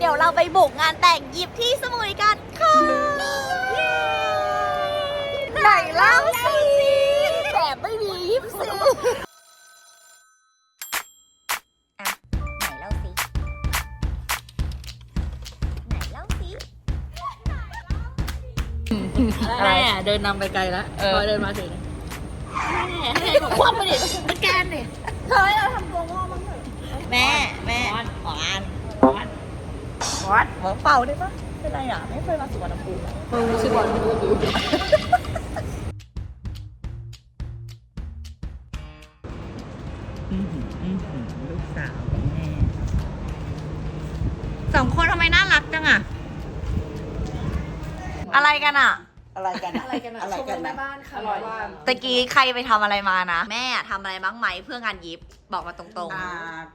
เดี๋ยวเราไปบุกงานแต่งยิบที่สมุยกันค่ะไหนเล่าสิแต่ไม่มียิบสิอะไหนเล่าสิไหนเล่าสิอะไรอะเดินนำไปไกลแล้วพอเดินมาถึงให้คว่ำไปดิสแกนดิเฮ้ยเราทำตัวง่อมั้งเถอะแม่แม่หวานหวาน หวานหวานเป่าได้ปะเป็นไรอะ ไม่เคยมาสุวรรณภูมิชื่อบอลดูดูลูกสาวของแม่สองคนทำไมน่ารักจังอะ อะไรกันอะ อะไรกันอะไรกันอะอะไรกันนะบ้านค่ะอร่อยมาก ตะกี้ใครไปทำอะไรมานะ แม่อะทำอะไรบ้างไหมเพื่องานยิปบอกมาตรงอ่า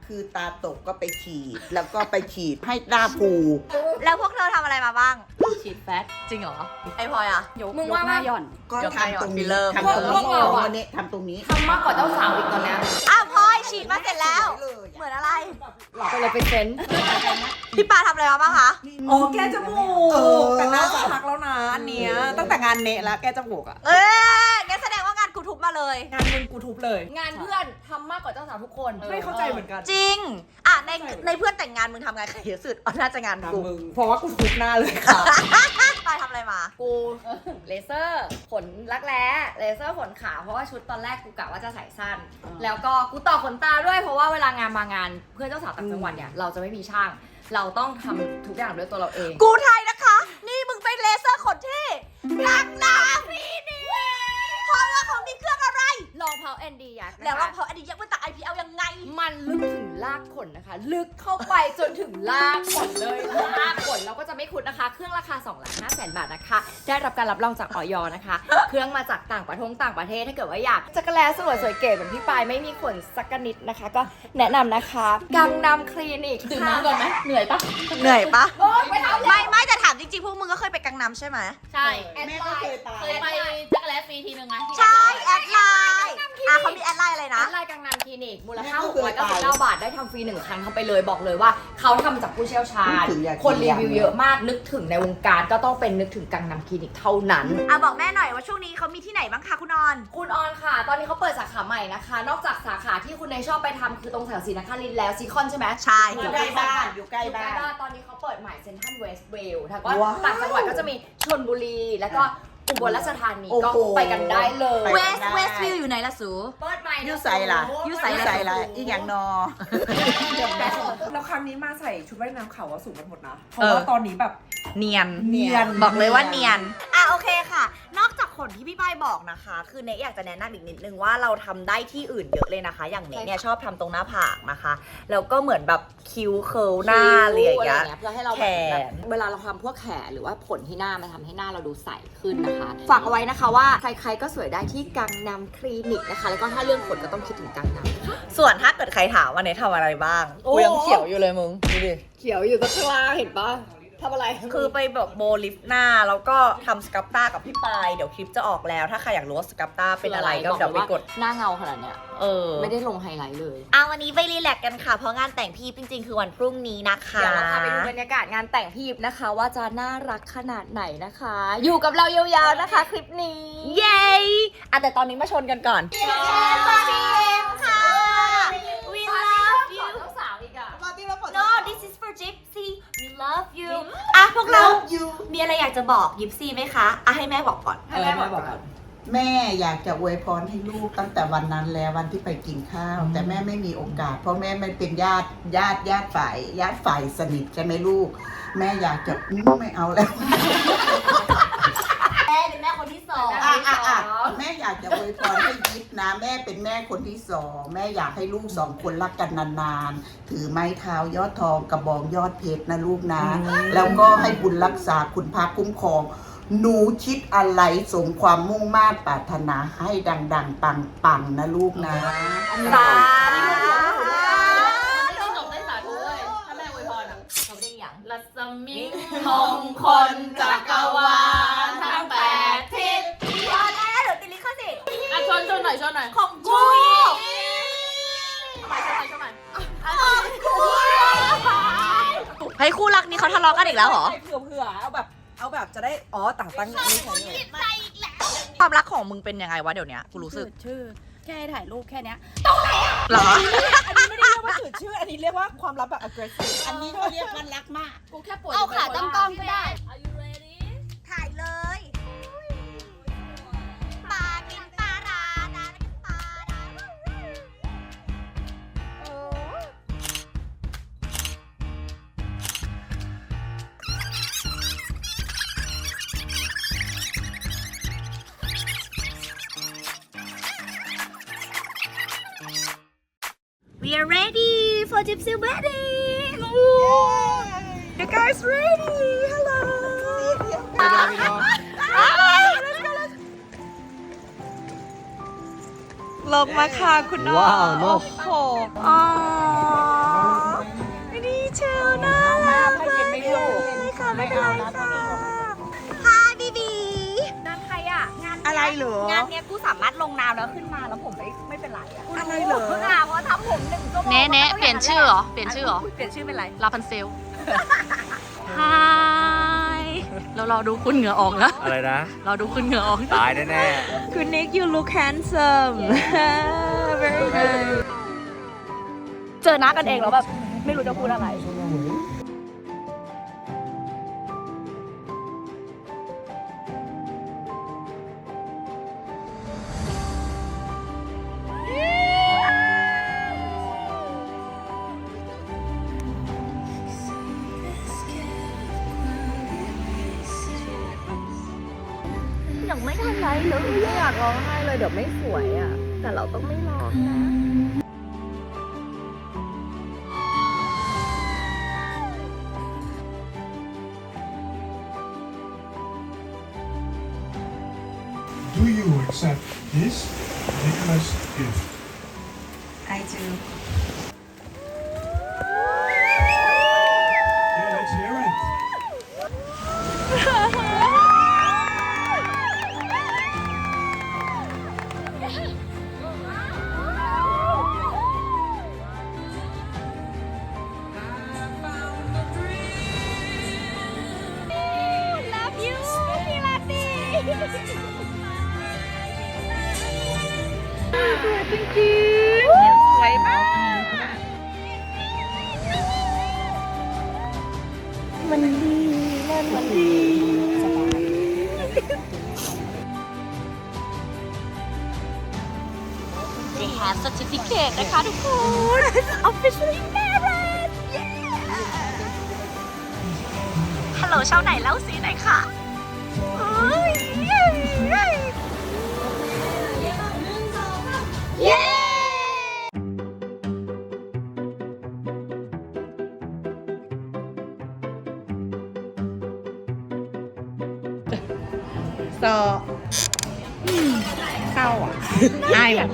คือตาตกก็ไปฉีด แล้วก็ไปฉีดให้หน้าฟูๆ แล้วพวกเธอทำอะไรมาบ้าง ฉีดแฟตจริงเหรอ ไอพลอยอะมึงว่าหน้าหย่อน ก็เดี๋ยวทำตรงฟินี้ลเลอร์ทำตรงพวนี้กเราอะวันนี้ทำตรงนี้ ทำมากกว่าเจ้าสาวอีกตอนเนี้ย อ้าวพลอย ฉีดมาเสร็จแล้วเลยเหมือนอะไรไปเลยเป็นเซนพี่ปาทำอะไรมาบ้างคะ โอ้แก้จมูเออกแต่น่าจะพักแล้วนะอันเนี้ยตั้งแต่งานเนะแล้วแก้จมูกอะเอ้ยงั้นแสดงว่างานกูทุบมาเลย งานมึงกูทุบเลย งานเพื่อนทำมากกว่าเจ้าสาวทุกคนไม่เข้าใจเหมือนกันจริง อะในในเพื่อนแต่งงานมึงทำงานใครเยอะสุดอ๋อน่าจะงานกูทำมึงเพราะว่ากูทุบหน้าเลยค่ะปายทำอะไรมา กูเลเซอร์ขนรักแร้เลเซอร์ขนขาเพราะว่าชุดตอนแรกกูกะว่าจะใส่สั้นแล้วก็กูต่อขนตาด้วยเพราะว่าเวลางานมางานเพื่อนเจ้าสาวต่างจังหวัดเนี่ยเราจะไม่มีช่าง เราต้องทำทุกอย่างด้วยตัวเราเองกูไทยนะคะ นี่มึงเป็นเลเซอร์ขนที่รักนาพีนี่เพราะว่าเขามีเครื่องอะไร ลองเพาแอนดียักษ์นะคะแล้วรองเพาอันนี้ยังไม่ตัก IPL ยังไง มันลึกถึง รากขนนะคะ ลึกเข้าไปจนถึงรากขนเลยรากขนเราก็จะไม่คุ้นนะคะ เครื่องราคา2ล้าน5แสนบาทนะคะ ได้รับการรับรองจากออยนะคะ เครื่องมาจากต่างประเทศต่างประเทศถ้าเกิดว่าอยากจักรแลสวยสวยเก๋เหมือนพี่ปายไม่มีขนสักกะนิดนะคะ ก็แนะนำนะคะกังนำคลินิกดื่มน้ำก่อนไหมเหนื่อยปะเหนื่อยปะโอ๊ยไปทำไม่ไม่แต่ถามจริงๆ พวกมึงก็เคยไปกังนำใช่ไหม ใช่แม่ก็เคยตายเคยไปจักรแลฟรีทีนึงไงใช่ แอดไลน์ อะเขามีแอดไลน์อะไรนะนะรายกังนำค ลินิก มูลค่า699 บาทได้ทำฟรีหนึ่งครั้งทำไปเลยบอกเลยว่า เขาทำจากผู้เชี่ยวชาญถึงอยากกินคนรีวิวอย่างเยอะมากนึกถึงในวงการก็ต้องเป็นนึกถึงกังนำคลินิกเท่านั้น อะบอกแม่หน่อยว่าช่วงนี้เขามีที่ไหนบ้างคะคุณออน คุณออนค่ะ ตอนนี้เขาเปิดสาขาใหม่นะคะ นอกจากสาขาที่คุณเนยชอบไปทำคือตรงแถวศรีนครินทร์แล้วซีคอนใช่ไหมใช่ อยู่ใกล้บ้านอยู่ใกล้อยู่ใกล้บ้านบ้าน ตอนนี้เขาเปิดใหม่เซนทรัลเวสต์เวลถ้าก็ว้าว ต่างจังหวัดก็จะมีชลบุรี แล้วก็ อุบลราชธานีโอ้ก็โห ไปกันได้เลยเวสเวสวิวอยู่ไหนล่ะสู เปิดใหม่ยูใส่ล่ะยูใส่ ยูใส่ล่ะอีกอย่างนอ แล้วครั้งนี้มาใส่ชุดว่ายน้ำขาวว่าสูงกันหมดนะ เพเอราะอว่าตอนนี้แบบ เนียน เนียน บอกเลยว่าเนียน อะโอเคค่ะ นอกจากขนที่พี่ป้ายบอกนะคะ คือเนยอยากจะแนะนำอีกนิดนึงว่าเราทำได้ที่อื่นเยอะเลยนะคะ อย่างเนยเนี่ยชอบทำตรงหน้าผากนะคะแล้วก็เหมือนแบบคิ้วเคิลหน้าอะไรอย่างเงี้ย เพื่อให้เราแขนแบบเวลาเราทำพวกแขนหรือว่าผลที่หน้ามันทำให้หน้าเราดูใสขึ้นนะคะ ฝากเอาไว้นะคะว่าใครๆก็สวยได้ที่กังนำคลินิกนะคะ แล้วก็ถ้าเรื่องขนก็ต้องคิดถึงกังนำส่วนถ้าเกิดใครถามว่าเนยทำอะไรบ้างโอ้ กูยังเขียวอยู่เลยมึงดูดิ เขียวอยู่ตรงข้างล่างเห็นปะ ทำอะไรคือไปแบบโบลิฟต์หน้า แล้วก็ทำสกับต้ากับพี่ปาย เดี๋ยวคลิปจะออกแล้ว ถ้าใครอยากรู้ว่าสกับต้าเป็นอะไรก็เดี๋ยวไปกด หน้าเงาขนาดเนี้ยเออ ไม่ได้ลงไฮไลท์เลยเอาวันนี้ไปรีแลกซ์กันค่ะ เพราะงานแต่งพี่จริงๆ คือวันพรุ่งนี้นะคะเดี๋ยวเราพาไปดูบรรยากาศงานแต่งพี่ยิปนะคะ ว่าจะน่ารักขนาดไหนนะคะ อยู่กับเรายาวๆนะคะ คลิปนี้ เย้อะแต่ตอนนี้มาชนกันก่อนสวั พวกเรามีอะไรอยากจะบอกยิปซีไหมคะอะให้แม่บอกก่อน ให้แม่บอกก่อน แม่อยากจะอวยพรให้ลูกตั้งแต่วันนั้นแล้ววันที่ไปกินข้าว แต่แม่ไม่มีโอกาส เพราะแม่ไม่เป็นญาติญาติญาติฝ่ายญาติฝ่ายสนิทใช่ไหมลูก แม่อยากจะอืมไม่เอาแล้ว แม่เป็นแม่คนที่ส องอะอะอะแม่อยากจะอวยพรให้ยิปนะ แม่เป็นแม่คนที่สอง แม่อยากให้ลูกสองคนรักกันนานๆ ถือไม้เท้ายอดทองกระบองยอดเพชรนะลูกนะ แล้วก็ให้บุญรักษาคุณพระคุ้มครอง หนูคิดอะไรสมความมุ่งมา่ปรารถนาให้ดังๆ ปังๆ นะลูกนะสาต้องจบได้สาธุเลยถ้าแม่อวยพรอะเขาได้อย่างรัศมีมงคลจักรวาล นชนหน่อยชนหน่อยของกูชนหน่อยชนหน่อยของกูฮ้ยคู่รักนี่เขาทะเลาะกันอีกแล้วเหรอ เผื่อเผื่อๆเอาแบบเอาแบบจะได้ อ๋อ ต่างตั้งนี่ใช่ไหมความรักของมึงเป็นยังไงวะเดี๋ยวนี้กูรู้สึก ชื่อ แค่ถ่ายรูปแค่เนี้ยเหรอ อันนี้ไม่ได้เรียกว่าจืดชื่อ อันนี้เรียกว่าความลับแบบ aggressive อันนี้เขาเรียกว่ารักมาก กูแค่ปวดเอาขาตั้งกล้องก็ได้ for Gypsy wedding. You guys ready? Hello. Hi, let's go, let's go. ลงมาค่ะคุณน้องว้าวลูโอ้กโหอ๋อนี่เชลน่ารักมากเลยค่ะไม่เป็นไรค่ะ Hi baby นั่นใครอะงานอะไรเหรองานเนี้ยกูสามารถลงน้ำแล้วขึ้นมาแล้วผมไม่ไม่เป็นไรอะอะไรเหรอเพิ่งอะเพราะว่าทำผม หนึ่งชั่วโมงเนะเนะเปลี่ยนชื่อเหรอ เปลี่ยนชื่อเหรอ เปลี่ยนชื่อเป็นไรลาพันเซลฮายเรารอดูคุณเหงื่อออกนะอะไรนะรอดูคุณเหงื่อออก ตายแน่คุณนิก you look handsome very good เจอหน้ากันเองแล้วแบบ ไม่รู้จะพูดอะไรยั ไม่ทันไรเลยไม่อยากร้องไห้เลยเดี๋ยวไม่สวยอะ แต่เราต้องไม่ร้องนะ Do you accept this Nicholas gift? I do จริงๆสวยมาก มันดี มันมันดี They have certificate นะคะทุกคน officially married ฮัลโหลชาวไหนเล่าซีหน่อยค่ะ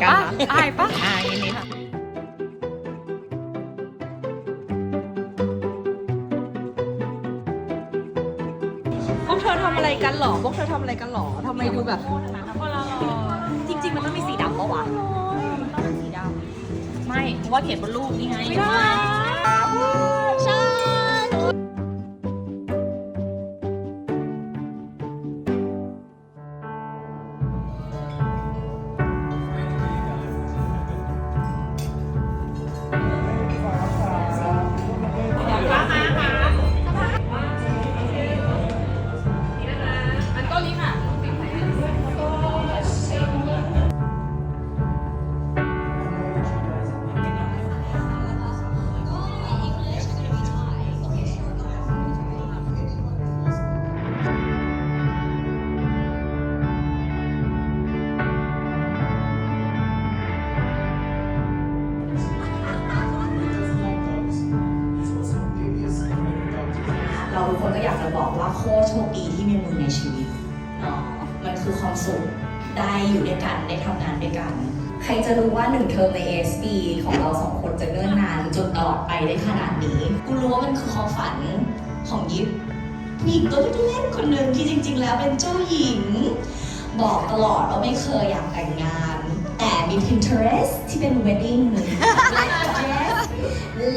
อายเหมือนกันนะอายปะอายนิดๆพวกเธอทำอะไรกันหรอ พวกเธอทำอะไรกันหรอทำไมดูแบบ จริง ๆ มันต้องมีสีดำปะวะต้องเป็นสีดำไม่เพราะว่าเขียนบนรูปนี่ไง ไม่ได้ เราทุกคนก็อยากจะบอกว่าโคตรโชคดีที่มีมึงในชีวิตเนาะมันคือความสุขได้อยู่ด้วยกันได้ทำงานด้วยกัน ใครจะรู้ว่าหนึ่งเทอมใน ASB ของเราสองคนจะเนิ่นนานจนตลอดไปได้ขนาดนี้กูรู้ว่ามันคือความฝันของยิปผู้หญิงตัวเล็กๆคนหนึ่งที่จริง ๆ แล้วเป็นเจ้าหญิง บอกตลอดว่าไม่เคยอยากแต่งงาน แต่มี Pinterest ที่เป็น wedding ไลฟ์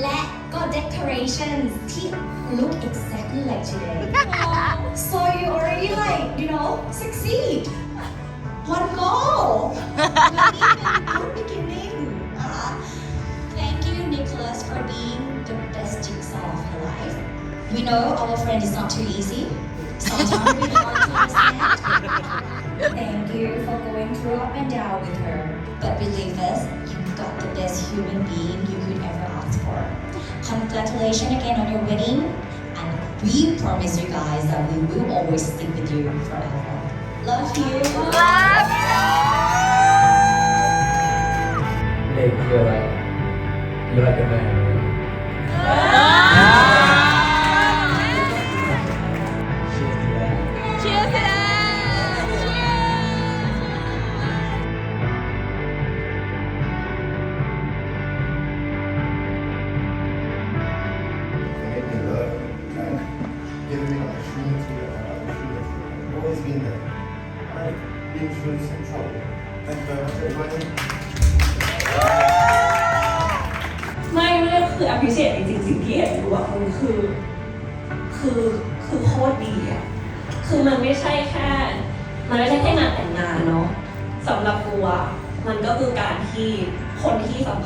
และก็ decorations ที่ look exactly like today so you already like you know succeed one goal not even good beginning uh, thank you Nicholas for being the best jigsaw of your life we know our friend is not too easy sometimes it's hard to understand Thank you for going through up and down with her. But believe us, you got the best human being you could ever ask for. Congratulations again on your wedding. And we promise you guys that we will always stick with you forever. Love you. เลขคืออะไรคืออะ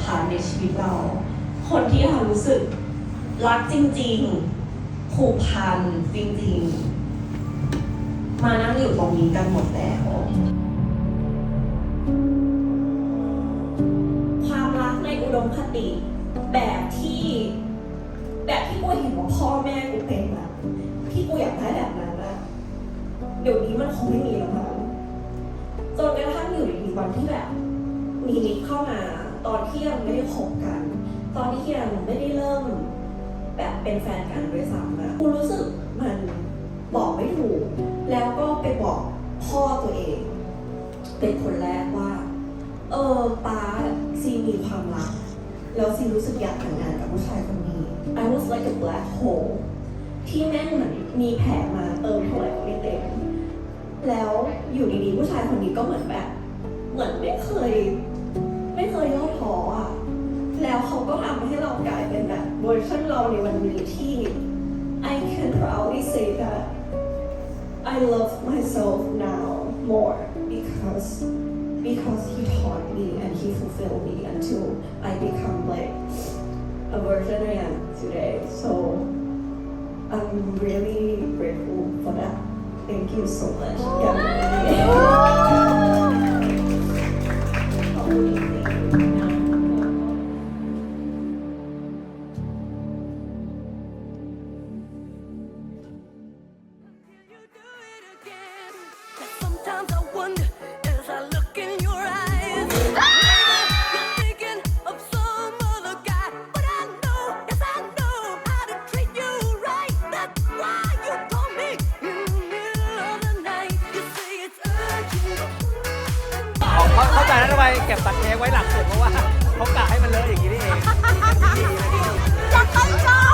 คัญในชีวิตเรา คนที่เรารู้สึกรักจริงๆผูกพันจริงๆ มานั่งอยู่ตรงนี้กันหมดแล้ว ความรักในอุดมคติ แบบที่ แบบที่กูเห็นว่าพ่อแม่กูเป็นอะที่กูอยากได้แบบนั้นอะเดี๋ยวนี้มันคงไม่มีแล้วมั้งจนกระทั่งอยู่ดีวันที่แบบ มีนิดเข้ามา ตอนที่ยังไม่ได้คบกัน ตอนที่ยังไม่ได้เริ่มแบบเป็นแฟนกันด้วยซ้ำนะกูรู้สึกมันบอกไม่ถูก แล้วก็ไปบอกพ่อตัวเอง เป็นคนแรกว่า เออป้าซีมีความรัก แล้วซีรู้สึกอยากแต่งงานกับผู้ชายคนนี้ I was like a black hole ที่แม่งเหมือนมีแผลมาเติมเท่าไหร่ก็ไม่เต็ม แล้วอยู่ดีๆผู้ชายคนนี้ก็เหมือนแบบ เหมือนไม่เคย เขาก็ทำให้เรากลายเป็นแบบเวอร์ชันเราในวันนี้ที่ I can proudly say that I love myself now more because because he taught me and he fulfilled me until I become like a version I am today. So I'm really grateful for that. Thank you so much. Sometimes ทำไมเก็บตัดเค้กไว้หลังสุดเพราะว่าเขากะให้มันเลอะอย่างนี้นี่เองดีนะดีจะไปจอขอจบทริปงาน